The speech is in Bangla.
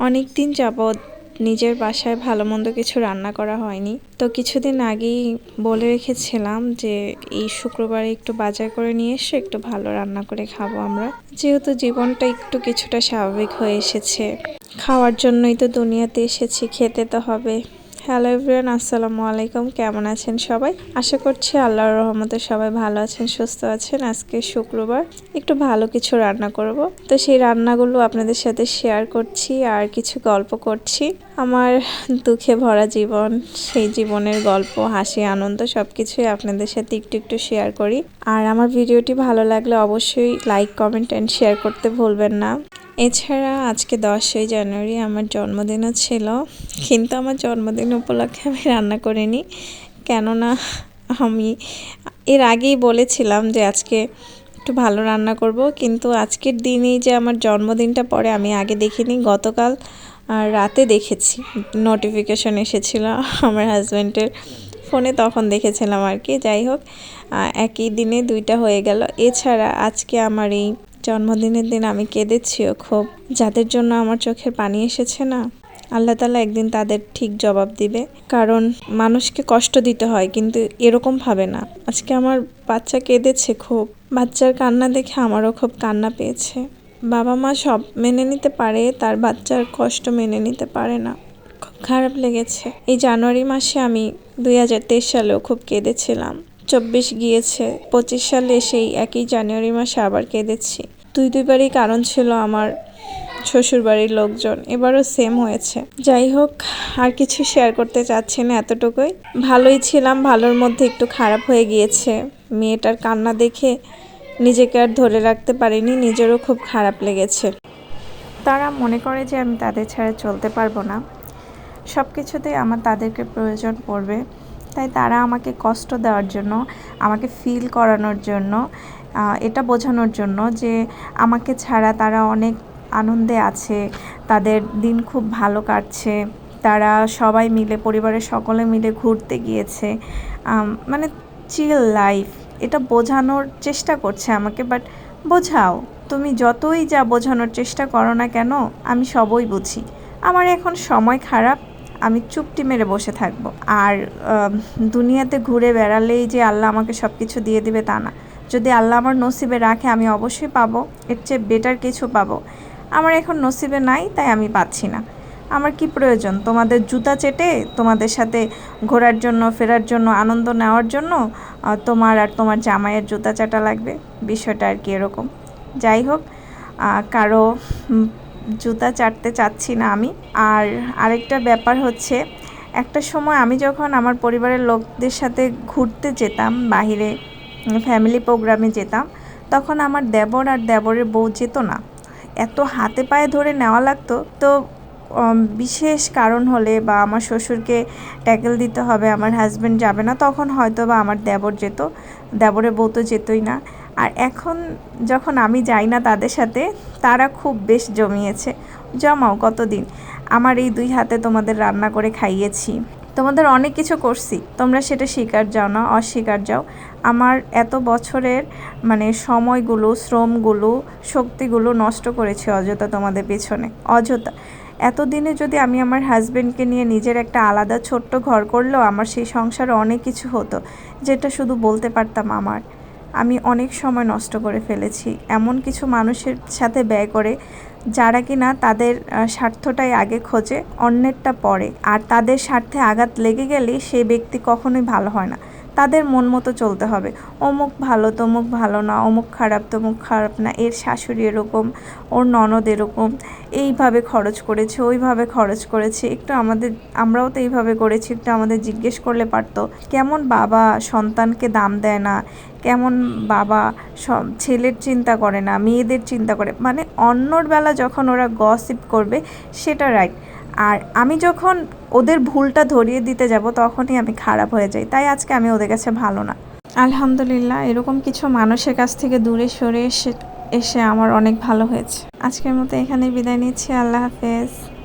অনেক দিন যাবৎ নিজের বাসায় ভালো মন্দ কিছু রান্না করা হয়নি। তো কিছুদিন আগেই বলে রেখেছিলাম যে, এই শুক্রবারে একটু বাজার করে নিয়ে এসে একটু ভালো রান্না করে খাব আমরা। যেহেতু জীবনটা একটু কিছুটা স্বাভাবিক হয়ে এসেছে। খাওয়ার জন্যই তো দুনিয়াতে এসেছি, খেতে তো হবে। হ্যালো এভরিওয়ান আসসালামু আলাইকুম। কেমন আছেন সবাই? আশা করছি আল্লাহর রহমতে সবাই ভালো আছেন, সুস্থ আছেন। আজকে শুক্রবার, একটু ভালো কিছু রান্না করব। তো সেই রান্নাগুলো আপনাদের সাথে শেয়ার করছি আর কিছু গল্প করছি। আমার দুঃখে ভরা জীবন, সেই জীবনের গল্প, হাসি, আনন্দ সব কিছুই আপনাদের সাথে একটু একটু শেয়ার করি। আর আমার ভিডিওটি ভালো লাগলে অবশ্যই লাইক কমেন্ট অ্যান্ড শেয়ার করতে ভুলবেন না। এছাড়া আজকে দশই জানুয়ারি আমার জন্মদিনও ছিল, কিন্তু আমার জন্মদিন উপলক্ষে আমি রান্না করিনি। কেননা আমি এর আগেই বলেছিলাম যে আজকে একটু ভালো রান্না করব, কিন্তু আজকের দিনেই যে আমার জন্মদিনটা পরে আমি আগে দেখিনি। গতকাল রাতে দেখেছি। নোটিফিকেশন এসেছিল আমার হাজব্যান্ডের ফোনে তখন দেখেছিলাম আর কি। যাই হোক একই দিনে দুইটা হয়ে গেল। এছাড়া আজকে আমার এই জন্মদিনের দিন আমি কেঁদেছিও খুব। যাদের জন্য আমার চোখের পানি এসেছে না, আল্লাহ তালা একদিন তাদের ঠিক জবাব দিবে। কারণ মানুষকে কষ্ট দিতে হয়, কিন্তু এরকম ভাবে না। আজকে আমার বাচ্চা কেঁদেছে খুব। বাচ্চার কান্না দেখে আমারও খুব কান্না পেয়েছে। বাবা মা সব মেনে নিতে পারে, তার বাচ্চার কষ্ট মেনে নিতে পারে না। খুব খারাপ লেগেছে। এই জানুয়ারি মাসে আমি দুই হাজার তেইশ সালেও খুব কেঁদেছিলাম। চব্বিশ গিয়েছে, পঁচিশ সালে সেই একই জানুয়ারি মাসে আবার কেঁদেছি। দুই দুইবারই কারণ ছিল আমার শ্বশুরবাড়ির লোকজন। এবারও সেম হয়েছে। যাই হোক, আর কিছু শেয়ার করতে চাচ্ছি না এতটুকুই। ভালোই ছিলাম, ভালোর মধ্যে একটু খারাপ হয়ে গিয়েছে। মেয়েটার কান্না দেখে নিজেকে আর ধরে রাখতে পারিনি, নিজেরও খুব খারাপ লেগেছে। তারা মনে করে যে আমি তাদের ছাড়া চলতে পারব না। সব কিছুতেই আমার তাদেরকে প্রয়োজন পড়বে। তাই তারা আমাকে কষ্ট দেওয়ার জন্য, আমাকে ফিল করানোর জন্য এটা বোঝানোর জন্য যে আমাকে ছাড়া তারা অনেক আনন্দে আছে, তাদের দিন খুব ভালো কাটছে, তারা সবাই মিলে, পরিবারের সকলে মিলে ঘুরতে গিয়েছে মানে চিল লাইফ এটা বোঝানোর চেষ্টা করছে আমাকে বাট বোঝাও। তুমি যতই যা বোঝানোর চেষ্টা করো না কেন, আমি সবই বুঝি। আমার এখন সময় খারাপ, আমি চুপটি মেরে বসে থাকব। আর দুনিয়াতে ঘুরে বেড়ালেই যে আল্লাহ আমাকে সব কিছু দিয়ে দিবে তা না। যদি আল্লাহ আমার নসিবে রাখে, আমি অবশ্যই পাবো। এর চেয়ে বেটার কিছু পাবো। আমার এখন নসিবে নাই, তাই আমি পাচ্ছি না। আমার কি প্রয়োজন? তোমাদের জুতা চেটে, তোমাদের সাথে ঘোরার জন্য, ফেরার জন্য, আনন্দ নেওয়ার জন্য তোমার আর তোমার জামাইয়ের জুতা চাটা লাগবে? বিষয়টা আর কি এরকম। যাই হোক কারও জুতা চাটতে চাচ্ছি না আমি। আর আরেকটা ব্যাপার হচ্ছে, একটা সময় আমি যখন আমার পরিবারের লোকদের সাথে ঘুরতে যেতাম, বাহিরে ফ্যামিলি প্রোগ্রামে যেতাম, তখন আমার দেবর আর দেবরের বউ যেত না। এত হাতে পায়ে ধরে নেওয়া লাগতো, তো বিশেষ কারণ হলে বা আমার শ্বশুরকে ট্যাকেল দিতে হবে, আমার হাজব্যান্ড যাবে না, তখন হয়তো বা আমার দেবর যেত। দেবরের বউ তো যেতই না। আর এখন যখন আমি যাই না তাদের সাথে, তারা খুব বেশ জমিয়েছে। জমাও কতদিন। আমার এই দুই হাতে তোমাদের রান্না করে খাইয়েছি। তোমাদের অনেক কিছু করছি। তোমরা সেটা স্বীকার যাও না, অস্বীকার যাও। আমার এত বছরের মানে সময়গুলো, শ্রমগুলো, শক্তিগুলো নষ্ট করেছে অযথা তোমাদের পেছনে। অযথা। এতদিনে যদি আমি আমার হাজব্যান্ডকে নিয়ে নিজের একটা আলাদা ছোট্ট ঘর করলেও আমার সেই সংসারে অনেক কিছু হতো, যেটা শুধু বলতে পারতাম আমার। আমি অনেক সময় নষ্ট করে ফেলেছি। এমন কিছু মানুষের সাথে ব্যয় করে, যারা কিনা তাদের স্বার্থটাই আগে খোঁজে, অন্যেরটা পরে। আর তাদের স্বার্থে আঘাত লেগে গেলে সেই ব্যক্তি কখনোই ভালো হয় না। তাদের মন মতো চলতে হবে। অমুক ভালো, তমুক ভালো না, অমুক খারাপ, তমুক খারাপ না, এর শাশুড়ি এরকম, ওর ননদ এরকম, এইভাবে খরচ করেছে, ওইভাবে খরচ করেছে, একটু আমাদের, আমরাও তো এইভাবে করেছি, একটু আমাদের জিজ্ঞেস করলে পারতো। কেমন বাবা সন্তানকে দাম দেয় না, কেমন বাবা সব ছেলের চিন্তা করে না, মেয়েদের চিন্তা করে মানে অন্যর বেলা যখন ওরা গসিপ করবে, সেটা রাইট আর আমি যখন ওদের ভুলটা ধরিয়ে দিতে যাব, তখনই আমি খারাপ হয়ে যাই। তাই আজকে আমি ওদের কাছে ভালো না। আলহামদুলিল্লাহ, এরকম কিছু মানুষের কাছ থেকে দূরে সরে এসে এসে আমার অনেক ভালো হয়েছে। আজকের মতো এখানে বিদায় নিচ্ছি। আল্লাহ হাফেজ।